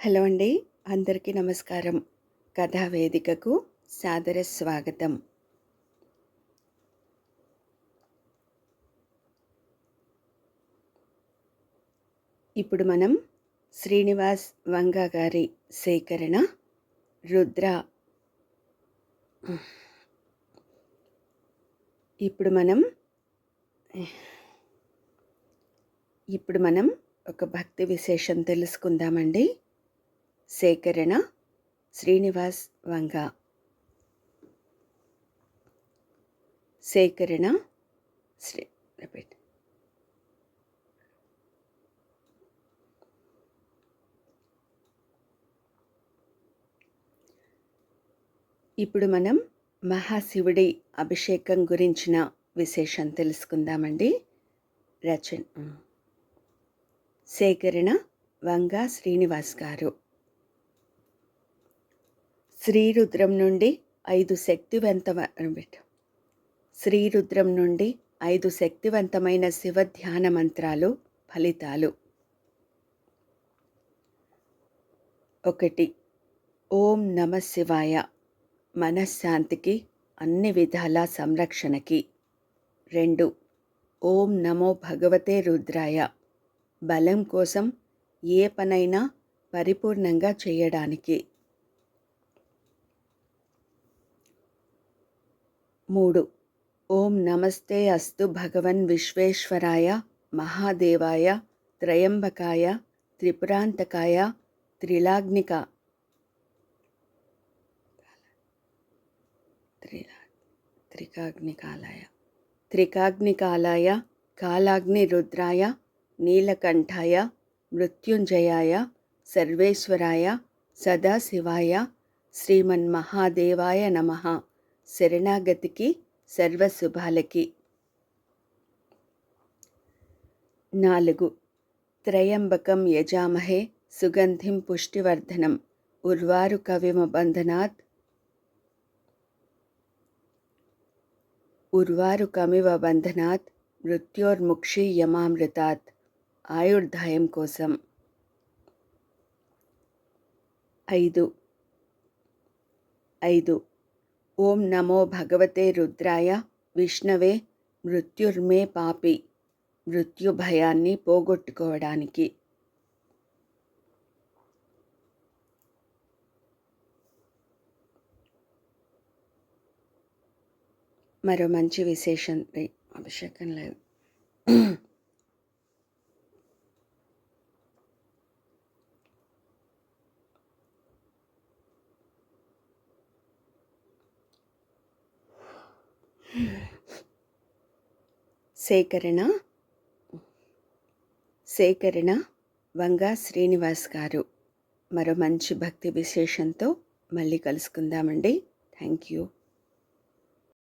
Hello అండి. అందరికీ నమస్కారం. కథా వేదికకు సాదర స్వాగతం. ఇప్పుడు మనం శ్రీనివాస్ వంగ గారి సేకరణ రుద్ర. ఇప్పుడు మనం ఇప్పుడు మనం ఒక భక్తి విశేషం తెలుసుకుందామండి. సేకరణ శ్రీనివాస్ వంగ. సేకరణ శ్రీ రిపీట్. ఇప్పుడు మనం మహాశివుడి అభిషేకం గురించిన విశేషం తెలుసుకుందామండి. రచన. సేకరణ వంగ శ్రీనివాస్ గారు. శ్రీరుద్రం నుండి ఐదు శక్తివంత శ్రీరుద్రం నుండి ఐదు శక్తివంతమైన శివ ధ్యాన మంత్రాలు ఫలితాలు. ఒకటి ఓం నమ శివాయ. మనశ్శాంతికి అన్ని విధాల సంరక్షణకి. రెండు ఓం నమో భగవతే రుద్రాయ. బలం కోసం ఏ పనైనా పరిపూర్ణంగా చేయడానికి. మూడు. ఓం నమస్తే అస్తు భగవన్ విశ్వేశ్వరాయ మహాదేవాయ త్రయంబకాయ త్రిపురాంతకాయ త్రిలాగ్నిక. త్రికాగ్నికాలయ త్రికాగ్నికాలయ త్రికాగ్నికాలాయ కాలాగ్ని రుద్రాయ నీలకంఠాయ మృత్యుంజయాయ సర్వేశ్వరాయ సదాశివాయ శ్రీమన్మహాదేవాయ నమ. శరణాగతికి సర్వశుభాలకి. నాలుగు. త్రయంబకం యజామహే సుగంధిం పుష్టివర్ధనం. ఉర్వారు కవిమ బంధనాత్. ఉర్వారు కమివ బంధనాత్ మృత్యోర్ముక్షి యమామృతాత్. ఆయుర్దాయం కోసం. ఐదు. ఐదు. ఓం నమో భగవతే రుద్రాయ. విష్ణవే మృత్యుర్మే పాపి. మృత్యు భయాన్ని పోగొట్టుకోవడానికి. మరో మంచి విశేషం అభిషేకం లేదు. సేకరణ సేకరణ వంగా శ్రీనివాస్ గారు. మరో మంచి భక్తి విశేషంతో మళ్ళీ కలుసుకుందామండి. Thank you.